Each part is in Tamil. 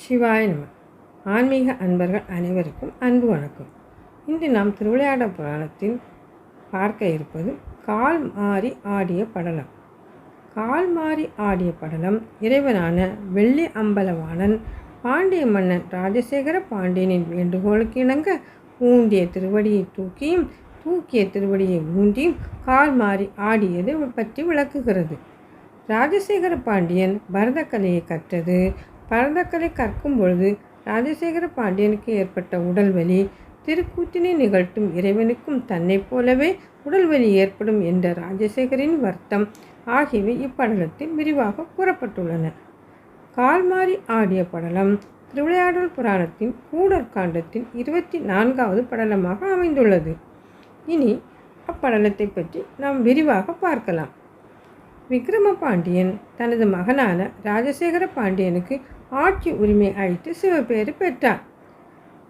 சிவாய நம. ஆன்மீக அன்பர்கள் அனைவருக்கும் அன்பு வணக்கம். இன்று நாம் திருவிளையாட புராணத்தில் பார்க்க இருப்பது கால் மாறி ஆடிய படலம். கால் மாறி ஆடிய படலம் இறைவனான வெள்ளி அம்பலவாணன் பாண்டிய மன்னன் ராஜசேகர பாண்டியனின் வேண்டுகோளுக்கு இணங்க ஊண்டிய திருவடியை தூக்கியும் தூக்கிய திருவடியை ஊண்டியும் கால் மாறி ஆடியது பற்றி விளக்குகிறது. ராஜசேகர பாண்டியன் பரதக்கலையை கற்றது பரதக்கலை கற்கும் பொழுது ராஜசேகர பாண்டியனுக்கு ஏற்பட்ட உடல்வலி திருக்கூத்தினை நிகழ்த்தும் இறைவனுக்கும் தன்னைப் போலவே உடல்வலி ஏற்படும் என்ற ராஜசேகரின் வருத்தம் ஆகியவை இப்படலத்தில் விரிவாக கூறப்பட்டுள்ளன. கால்மாறி ஆடிய படலம் திருவிளையாடல் புராணத்தின் கூடற் காண்டத்தின் இருபத்தி நான்காவது படலமாக அமைந்துள்ளது. இனி அப்படலத்தை பற்றி நாம் விரிவாக பார்க்கலாம். விக்ரம பாண்டியன் தனது மகனான ராஜசேகர பாண்டியனுக்கு ஆட்சி உரிமை அழித்து சிவபேறு பெற்றார்.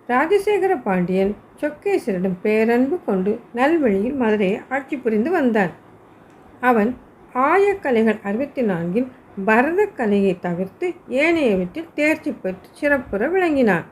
ராஜசேகர பாண்டியன் சொக்கேசரிடம் பேரன்பு கொண்டு நல்வழியில் மதுரையை ஆட்சி புரிந்து வந்தான். அவன் ஆயக்கலைகள் அறுபத்தி நான்கில் பரதக்கலையை தவிர்த்து ஏனையவற்றில் தேர்ச்சி பெற்று சிறப்புற விளங்கினான்.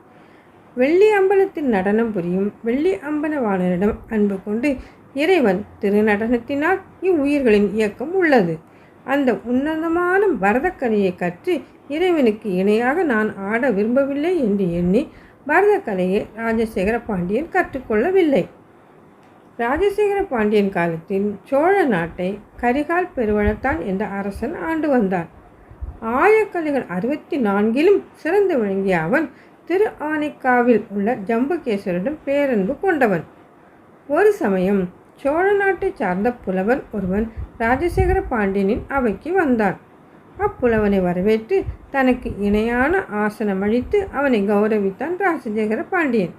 வெள்ளி அம்பலத்தில் நடனம் புரியும் வெள்ளி அம்பலவாளரிடம் அன்பு கொண்டு இறைவன் திருநடனத்தினால் இவ்வுயிர்களின் இயக்கம் உள்ளது. அந்த உன்னதமான பரதக்கலையை கற்று இறைவனுக்கு இணையாக நான் ஆட விரும்பவில்லை என்று எண்ணி பரதக்கலையை ராஜசேகர பாண்டியன் கற்றுக்கொள்ளவில்லை. ராஜசேகர பாண்டியன் காலத்தில் சோழ நாட்டை கரிகால் பெருவழத்தான் என்ற அரசன் ஆண்டு வந்தான். ஆயக்கலைகள் அறுபத்தி நான்கிலும் சிறந்து விளங்கிய அவன் திரு ஆனைக்காவில் உள்ள ஜம்புகேஸ்வரிடம் பேரன்பு கொண்டவன். ஒரு சமயம் சோழ நாட்டை சார்ந்த புலவன் ஒருவன் ராஜசேகர பாண்டியனின் அவைக்கு வந்தான். அப்புலவனை வரவேற்று தனக்கு இணையான ஆசனம் அளித்து அவனை கௌரவித்தான் ராஜசேகர பாண்டியன்.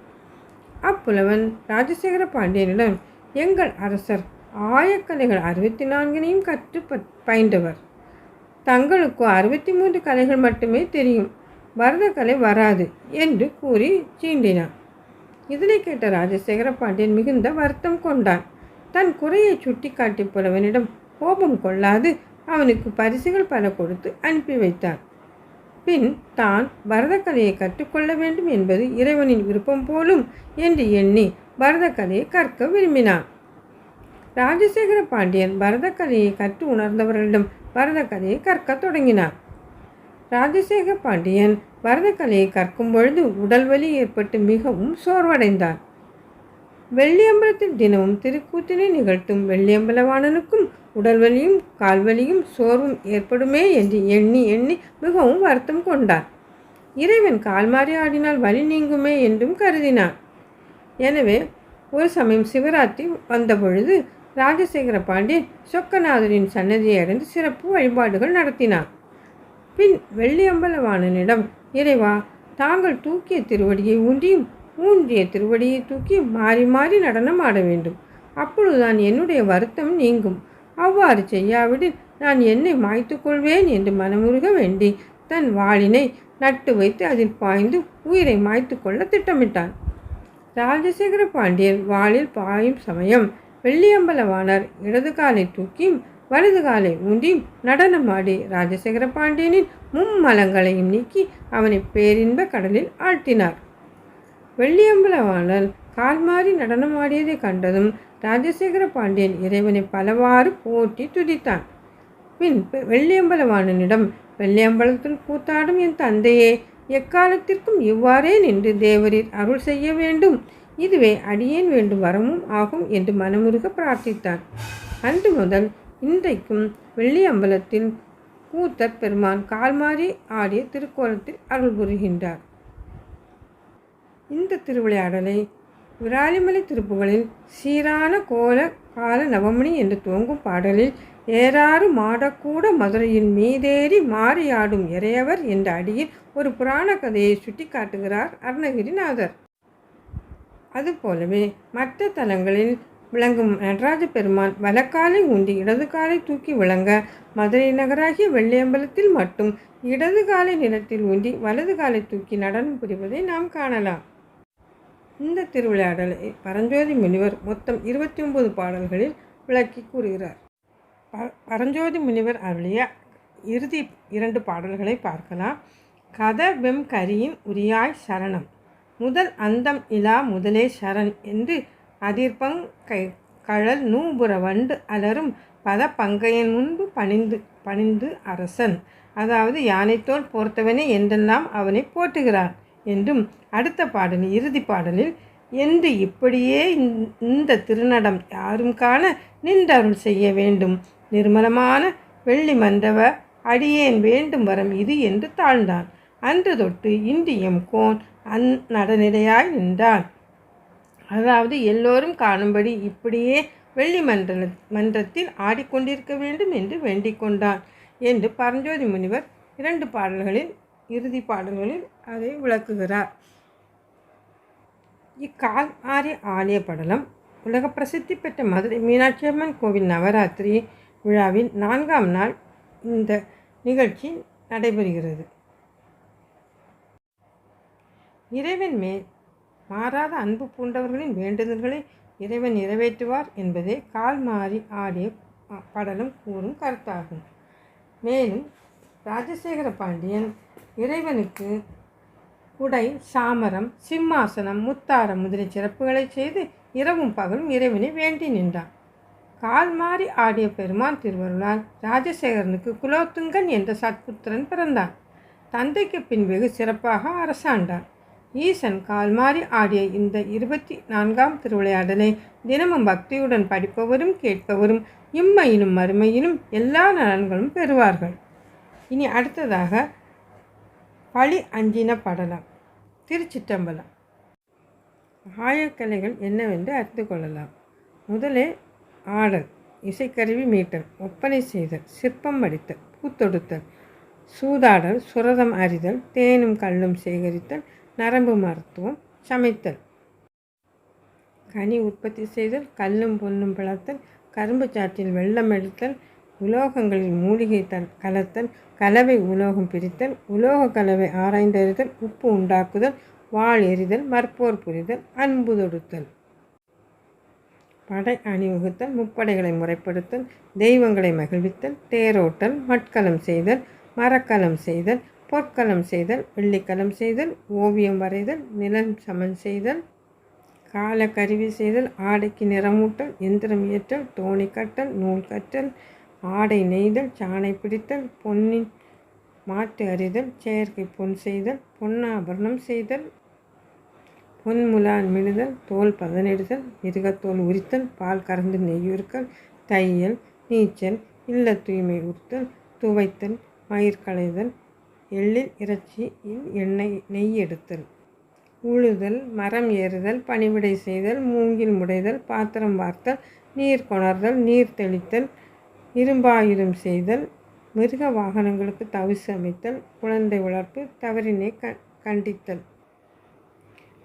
அப்புலவன் ராஜசேகர பாண்டியனிடம் எங்கள் அரசர் ஆயக்கலைகள் அறுபத்தி நான்கினையும் கற்று பயின்றவர். தங்களுக்கோ அறுபத்தி மூன்று கலைகள் மட்டுமே தெரியும். பரதக்கலை வராது என்று கூறி சீண்டினான். இதனை கேட்ட ராஜசேகர பாண்டியன் மிகுந்த வருத்தம் கொண்டான். தன் குறையை சுட்டி காட்டி புலவனிடம் கோபம் கொள்ளாது அவனுக்கு பரிசுகள் பல கொடுத்து அனுப்பி வைத்தான் பின் தான் பரதக்கலையை கற்றுக்கொள்ள வேண்டும் என்பது இறைவனின் விருப்பம் போலும் என்று எண்ணி பரதக்கலையை கற்க விரும்பினான். ராஜசேகர பாண்டியன் பரதக்கலையை கற்று உணர்ந்தவர்களிடம் பரதக்கலையை கற்க தொடங்கினார் ராஜசேகர பாண்டியன் பரதக்கலையை கற்கும் பொழுது உடல்வலி ஏற்பட்டு மிகவும் சோர்வடைந்தான். வெள்ளியம்பலத்தில் தினமும் திருக்கூத்தினை நிகழ்த்தும் வெள்ளியம்பலவாணனுக்கும் உடல் வலியும் கால்வலியும் சோர்வும் ஏற்படுமே என்று எண்ணி எண்ணி மிகவும் வருத்தம் கொண்டார். இறைவன் கால் மாறி ஆடினால் வலி நீங்குமே என்றும் கருதினான் எனவே ஒரு சமயம் சிவராத்திரி வந்தபொழுது ராஜசேகர பாண்டியன் சொக்கநாதரின் சன்னதியை அடைந்து சிறப்பு வழிபாடுகள் நடத்தினார். பின் வெள்ளியம்பலவாணனிடம் இறைவா தாங்கள் தூக்கிய திருவடியை ஊன்றியும் ஊன்றிய திருவடியை தூக்கி மாறி மாறி நடனம் ஆட வேண்டும். அப்பொழுதுதான் என்னுடைய வருத்தம் நீங்கும். அவ்வாறு செய்யாவிடில் நான் என்னை மாய்த்து கொள்வேன் என்று மனமுருக வேண்டி தன் வாளினை நட்டு வைத்து அதில் பாய்ந்து உயிரை மாய்த்து கொள்ள திட்டமிட்டான். ராஜசேகர பாண்டியன் வாளில் பாயும் சமயம் வெள்ளியம்பலவாணர் இடது காலை தூக்கியும் வலது காலை ஊன்றியும் நடனமாடி ராஜசேகர பாண்டியனின் மும்மலங்களையும் நீக்கி அவனை பேரின்ப கடலில் ஆழ்த்தினார். வெள்ளியம்பலவாணன் கால் மாறி நடனமாடியதை கண்டதும் ராஜசேகர பாண்டியன் இறைவனை பலவாறு போற்றி துதித்தான். பின் வெள்ளியம்பலவாணனிடம் வெள்ளியம்பலத்தில் கூத்தாடும் என் தந்தையே எக்காலத்திற்கும் இவ்வாறே நின்று தேவரீர் அருள் செய்ய வேண்டும். இதுவே அடியேன் வேண்டும் வரமும் ஆகும் என்று மனமுருக பிரார்த்தித்தான். அன்று முதல் இன்றைக்கும் வெள்ளி அம்பலத்தில் கூத்தர் பெருமான் கால்மாறி ஆடிய திருக்கோலத்தில் அருள் புரிகின்றார். இந்த திருவிளையாடலை விராலிமலை திருப்புகளில் சீரான கோல கால நவமணி என்று துவங்கும் பாடலில் ஏறாறு மாடக்கூட மதுரையின் மீதேறி மாறியாடும் இறையவர் என்ற அடியில் ஒரு புராண கதையை சுட்டிக்காட்டுகிறார் அருணகிரிநாதர். அதுபோலவே மற்ற தலங்களில் விளங்கும் நடராஜ பெருமான் வலக்காலை உண்டி இடது காலை தூக்கி விளங்க மதுரை நகராகிய வெள்ளியம்பலத்தில் மட்டும் இடது காலை நிலத்தில் ஊண்டி வலது காலை தூக்கி நடனம் புரிவதை நாம் காணலாம். இந்த திருவிளையாடலை பரஞ்சோதி முனிவர் மொத்தம் இருபத்தி ஒன்பது பாடல்களில் விளக்கி கூறுகிறார். ப பரஞ்சோதி முனிவர் அருளிய இறுதி இரண்டு பாடல்களை பார்க்கலாம். கத வெம் கரியின் உரியாய் சரணம். முதல் அந்தம் இலா முதலே சரண் என்று அதிர்பங் கை கழல் நூபுற வண்டு அலரும் பத பங்கையன் முன்பு பணிந்து பணிந்து அரசன். அதாவது யானைத்தோல் போர்த்தவனே என்றெல்லாம் அவனை போற்றுகிறான். என்றும் அடுத்த பாடலில் இறுதி பாடலில் என்று இப்படியே இந்த திருநடம் யாரும் காண நின்றருள் செய்ய வேண்டும். நிர்மலமான வெள்ளி மண்டப அடியேன் வேண்டும் வரம் இது என்று தாழ்ந்தான். அன்று தொட்டு இந்தியம் கோன் அந் நடநிலையாய் நின்றான். அதாவது எல்லோரும் காணும்படி இப்படியே வெள்ளி மன்ற மன்றத்தில் ஆடிக்கொண்டிருக்க வேண்டும் என்று வேண்டிக் கொண்டான் என்று பரஞ்சோதி முனிவர் இரண்டு பாடல்களில் இறுதி பாடல்களில் அதை விளக்குகிறார். இக்கால் ஆரிய ஆலய படலம். உலக பிரசித்தி பெற்ற மதுரை மீனாட்சி அம்மன் கோவில் நவராத்திரி விழாவின் நான்காம் நாள் இந்த நிகழ்ச்சி நடைபெறுகிறது. இறைவன் மேல் மாறாத அன்பு பூண்டவர்களின் வேண்டுதல்களை இறைவன் நிறைவேற்றுவார் என்பதே கால் மாறி ஆடிய படலம் கூறும் கருத்தாகும். மேலும் ராஜசேகர பாண்டியன் இறைவனுக்கு குடை சாமரம் சிம்மாசனம் முத்தாரம் முதலிய சிறப்புகளை செய்து இரவும் பகலும் இறைவனை வேண்டி நின்றான். கால் மாறி ஆடிய பெருமான் திருவருளால் ராஜசேகரனுக்கு குலோத்துங்கன் என்ற சத்புத்திரன் பிறந்தான். தந்தைக்கு பின் வெகு சிறப்பாக அரசாண்டான். ஈசன் கால் மாறி ஆடிய இந்த இருபத்தி நான்காம் திருவிளையாடலை தினமும் பக்தியுடன் படிப்பவரும் கேட்பவரும் இம்மையிலும் மறுமையிலும் எல்லா நலன்களும் பெறுவார்கள். இனி அடுத்ததாக பழி அஞ்சின படலம் திருச்சிற்றம்பலம். ஆயக்கலைகள் என்னவென்று அறிந்து கொள்ளலாம். முதலே ஆடல் இசைக்கருவி மீட்டல் ஒப்பனை செய்தல் சிற்பம் வடித்தல் பூத்தொடுத்தல் சூதாடல் சுரதம் அறிதல் தேனும் கல்லும் சேகரித்தல் நரம்பு மருத்துவம் சமைத்தல். கனி உற்பத்தி செய்தல் கல்லும் பொன்னும் பிளத்தல் கரும்பு சாற்றில் வெள்ளம் எடுத்தல் உலோகங்களில் மூலிகை தல் கலத்தல் கலவை உலோகம் பிரித்தல் உலோக கலவை ஆராய்ந்தறிதல் உப்பு உண்டாக்குதல் வாழ் எறிதல் மற்போர் புரிதல் அன்பு தொடுத்தல். படை அணிவகுத்தல் முப்படைகளை முறைப்படுத்தல் தெய்வங்களை மகிழ்வித்தல் தேரோட்டல் மட்கலம் செய்தல் மரக்கலம் செய்தல் பொற்களம் செய்தல் வெள்ளிக்கலம் செய்தல் ஓவியம் வரைதல் நிலம் சமன் செய்தல் கால கருவி செய்தல் ஆடைக்கு நிறமூட்டல் எந்திரம் இயற்றல் தோணி கட்டல் நூல் கற்றல் ஆடை நெய்தல் சாணை பிடித்தல் பொன்னின் மாட்டு அறிதல் செயற்கை பொன் செய்தல் பொன்னாபரணம் செய்தல் பொன்முலான் மிடுதல் தோல் பதனிடுதல் மிருகத்தோல் உரித்தல் பால் கறந்து நெய்யுறுக்கல் தையல் நீச்சல் இல்ல தூய்மை உறுத்தல் துவைத்தல் மயிர் களைதல் எள்ளில் இறைச்சியில் எண்ணெய் நெய் எடுத்தல். உழுதல் மரம் ஏறுதல் பணிவிடை செய்தல் மூங்கில் முடைதல் பாத்திரம் பார்த்தல் நீர் கொணர்தல் நீர் தெளித்தல் இரும்பாயுதம் செய்தல் மிருக வாகனங்களுக்கு தவிசு அமைத்தல் குழந்தை வளர்ப்பு தவறினை க கண்டித்தல்.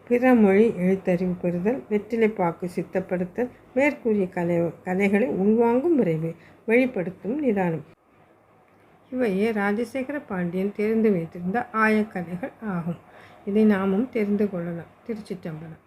பிற மொழி எழுத்தறிவு பெறுதல் வெற்றிலைப்பாக்கு சித்தப்படுத்தல் மேற்கூறிய கலை கலைகளை உள்வாங்கும் விரைவு வெளிப்படுத்தும் நிதானம். இவையே ராஜசேகர பாண்டியன் தெரிந்து வைத்திருந்த ஆயக்கதைகள் ஆகும். இதை நாமும் தெரிந்து கொள்ளலாம். திருச்சிற்றம்பலம்.